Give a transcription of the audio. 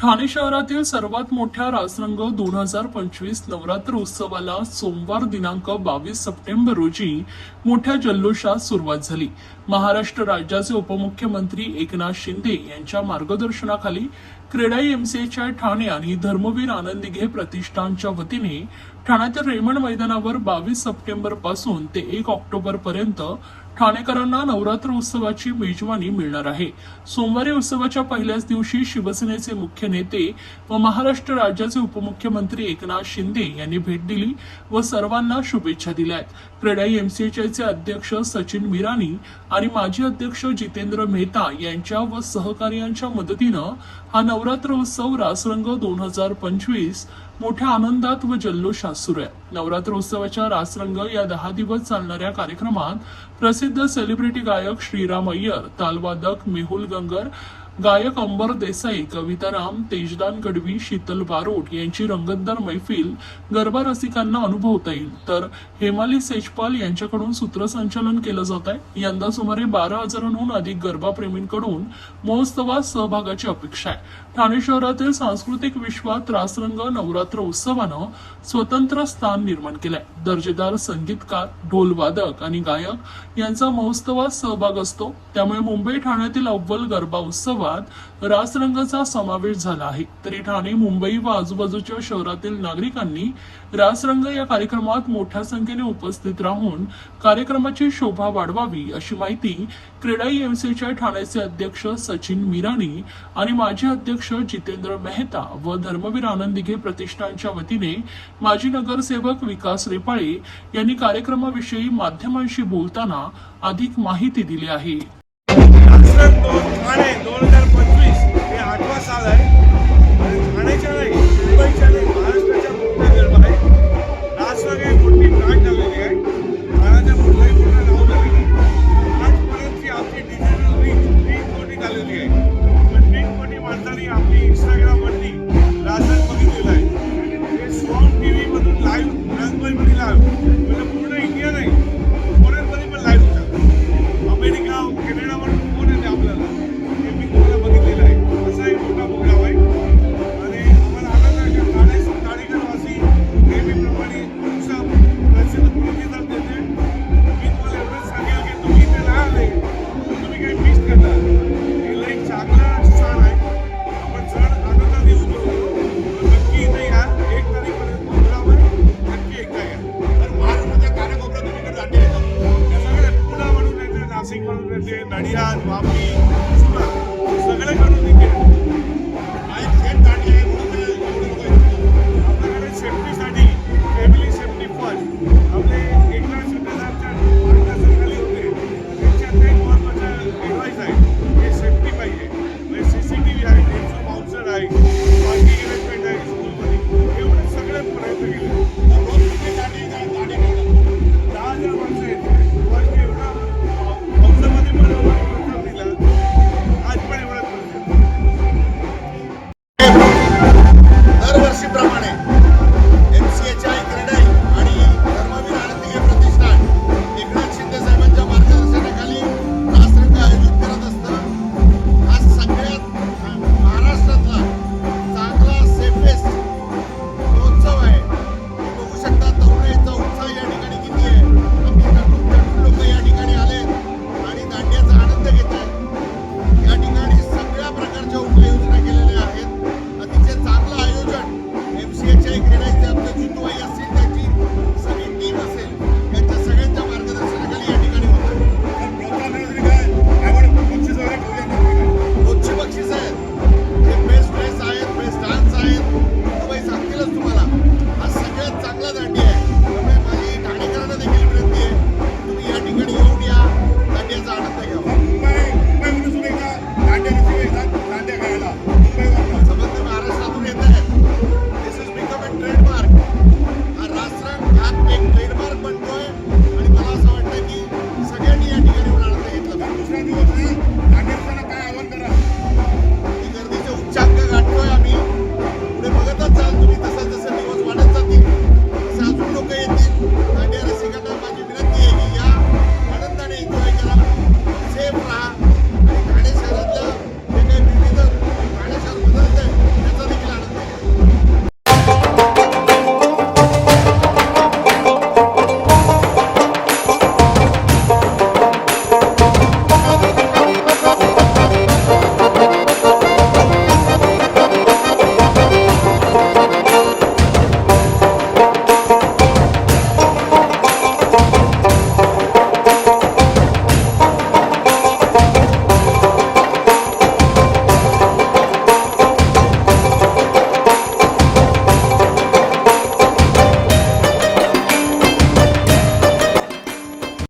ठाणे शहरातील सर्वात मोठ्या रासरंग दोन हजार पंचवीस नवरात्र उत्सवाला सोमवार दिनांक बावीस सप्टेंबर रोजी मोठ्या जल्लोषात सुरुवात झाली. महाराष्ट्र राज्याचे उपमुख्यमंत्री एकनाथ शिंदे यांच्या मार्गदर्शनाखाली क्रेडाई एमसीएच्या ठाणे आणि धर्मवीर आनंदिघे प्रतिष्ठानच्या वतीने ठाण्यातील रेमंड मैदानावर बावीस सप्टेंबरपासून ते एक ऑक्टोबर पर्यंत ठाणेकरांना नवरात्र उत्सवाची मेजवानी मिळणार आहे. सोमवारी उत्सवाच्या पहिल्याच दिवशी शिवसेनेचे मुख्य नेते व महाराष्ट्र राज्याचे उपमुख्यमंत्री एकनाथ शिंदे यांनी भेट दिली व सर्वांना शुभेच्छा दिल्या क्रेडाई एमसीएचचे अध्यक्ष सचिन मिरानी आणि माजी अध्यक्ष जितेंद्र मेहता यांच्या व सहकार्यांच्या मदतीनं हा नवरात्र उत्सव रासरंग दोन हजार पंचवीस मोठ्या आनंदात व जल्लोषात सुरू आहे नवरात्र उत्सवाच्या रासरंग या दहा दिवस चालणाऱ्या कार्यक्रमात प्रसिद्ध सेलिब्रिटी गायक श्रीराम अय्यर तालवादक मेहुल गंगर गायक अंबर देसाई कविताराम तेजदान गडवी शीतल बारोट यांची रंगतदार मैफिल गरबा रसिकांना अनुभवता येईल. तर हेमाली सेजपाल यांच्याकडून सूत्रसंचालन केलं जात आहे. यंदा सुमारे बारा हजारांहून अधिक गरबा प्रेमींकडून महोत्सवात सहभागाची अपेक्षा आहे. ठाणे शहरातील सांस्कृतिक विश्वात रासरंग नवरात्र उत्सवानं स्वतंत्र स्थान निर्माण केलंय. दर्जेदार संगीतकार ढोलवादक आणि गायक यांचा महोत्सवात सहभाग असतो. त्यामुळे मुंबई ठाण्यातील अव्वल गरबा उत्सवात रासरंगाचा समावेश झाला आहे. तरी ठाणे मुंबई व आजूबाजूच्या शहरातील नागरिकांनी रासरंग या कार्यक्रमात मोठ्या संख्येने उपस्थित राहून कार्यक्रमाची शोभा वाढवावी अशी माहिती क्रेडाई एमसीच्या ठाण्याचे अध्यक्ष सचिन मिराणी आणि माजी अध्यक्ष जितेंद्र मेहता व धर्मवीर आनंदिघे प्रतिष्ठानच्या वतीने माजी नगरसेवक विकास रेपाळे यांनी कार्यक्रमाविषयी माध्यमांशी बोलताना अधिक माहिती दिली आहे. நடிகார் பாபு Thank you.